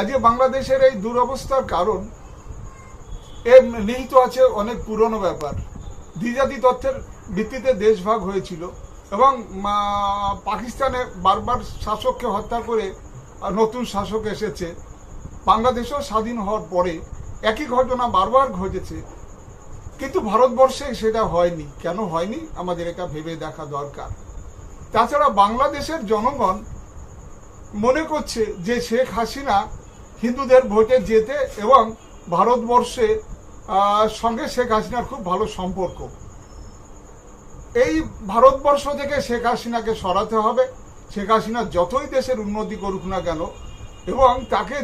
আজকে বাংলাদেশের এই দুরবস্থার কারণ, এর নিহিত আছে অনেক পুরনো ব্যাপার। দ্বিজাতি তথ্যের ভিত্তিতে দেশভাগ হয়েছিল এবং পাকিস্তানে বারবার শাসককে হত্যা করে নতুন শাসক এসেছে। বাংলাদেশও স্বাধীন হওয়ার পরে একই ঘটনা বারবার ঘটেছে। কিন্তু ভারতবর্ষে সেটা হয়নি। কেন হয়নি? আমাদের এটা ভেবে দেখা দরকার। তাছাড়া বাংলাদেশের জনগণ মনে করছে যে শেখ হাসিনা হিন্দুদের ভোটে যেতে এবং ভারতবর্ষে সঙ্গে শেখ হাসিনার খুব ভালো সম্পর্ক। এই ভারতবর্ষ থেকে শেখ হাসিনাকে সরাতে হবে। শেখ হাসিনা যতই দেশের উন্নতি করুক না কেন, এবং তাকে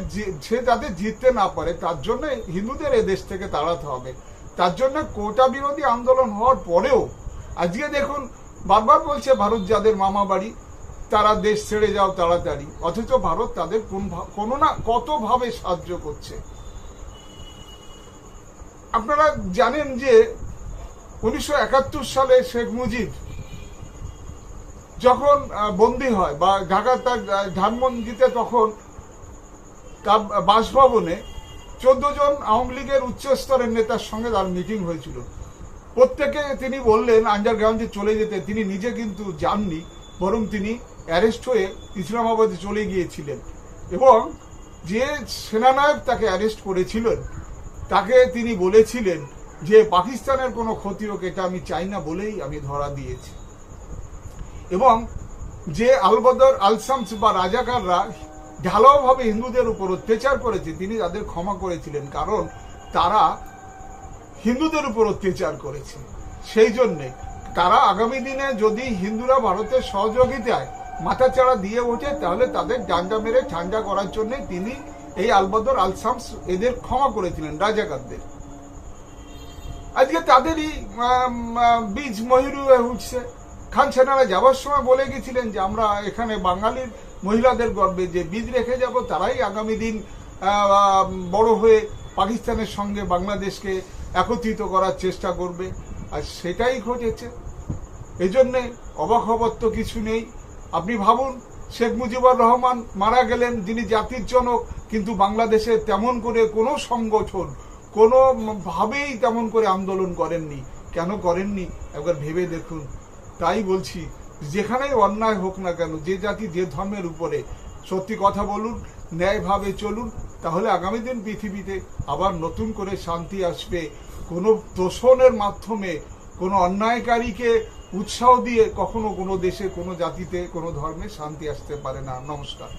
সে যাতে জিততে না পারে, তার জন্য হিন্দুদের এ দেশ থেকে তাড়াতে হবে। তার জন্য কোটা বিরোধী আন্দোলন হওয়ার পরেও, আজকে দেখুন, বারবার বলছে ভারত যাদের মামা বাড়ি তারা দেশ ছেড়ে যাও তাড়াতাড়ি। অথচ ভারত তাদের কোন কোনো না কতভাবে সাহায্য করছে। আপনারা জানেন যে উনিশশো একাত্তর সালে শেখ মুজিব যখন বন্দী হয় বা ঢাকা তার আহ, ধানমন্ডিতে তখন তার বাসভবনে চোদ্দ জন আওয়ামী লীগের উচ্চ স্তরের নেতার সঙ্গে তার মিটিং হয়েছিল। প্রত্যেকে তিনি বললেন আন্ডারগ্রাউন্ডে চলে যেতে। তিনি নিজে কিন্তু যাননি বরং তিনি অ্যারেস্ট হয়ে ইসলামাবাদে চলে গিয়েছিলেন এবং যে সেনানায়ক তাকে অ্যারেস্ট করেছিলেন, তাকে তিনি বলেছিলেন যে পাকিস্তানের কোনো ক্ষতি হোক, এটা আমি চাই না বলেই আমি ধরা দিয়েছি। এবং যে আলবদর আলসামস বা রাজাকাররা ঢালাওভাবে হিন্দুদের উপর অত্যাচার করেছে, তিনি তাদের ক্ষমা করেছিলেন কারণ তারা হিন্দুদের উপর অত্যাচার করেছে। সেই জন্যে তারা আগামী দিনে যদি হিন্দুরা ভারতের সহযোগিতায় মাথাচাড়া দিয়ে ওঠে তাহলে তাদের ডান্ডা মেরে ঠান্ডা করার জন্য তিনি এই আলবদর আলসামস এদের ক্ষমা করেছিলেন, রাজাকারদের। আজকে তাদেরই বীজ মহিরু হয়ে উঠছে। খান সেনারা যাওয়ার সময় বলে গেছিলেন যে, আমরা এখানে বাঙালির মহিলাদের গর্বে যে বীজ রেখে যাব, তারাই আগামী দিন বড় হয়ে পাকিস্তানের সঙ্গে বাংলাদেশকে একত্রিত করার চেষ্টা করবে। আর সেটাই ঘটেছে। এজন্যে অবাক হবার তো কিছু নেই। আপনি ভাবুন, শেখ মুজিবুর রহমান মারা গেলেন, যিনি জাতির জনক, কিন্তু বাংলাদেশে তেমন করে কোনো সংগঠন, কোনো ভাবেই তেমন করে আন্দোলন করেননি। কেন করেননি? একবার ভেবে দেখুন। তাই বলছি, যেখানেই অন্যায় হোক না কেন, যে জাতি যে ধর্মের উপরে, সত্যি কথা বলুন, ন্যায়ভাবে চলুন, তাহলে আগামী দিন পৃথিবীতে আবার নতুন করে শান্তি আসবে। কোনো তোষণের মাধ্যমে, কোনো অন্যায়কারীকে উৎসাহ দিয়ে কখনো কোনো দেশে কোনো জাতিতে কোনো ধর্মে শান্তি আসতে পারে না। নমস্কার।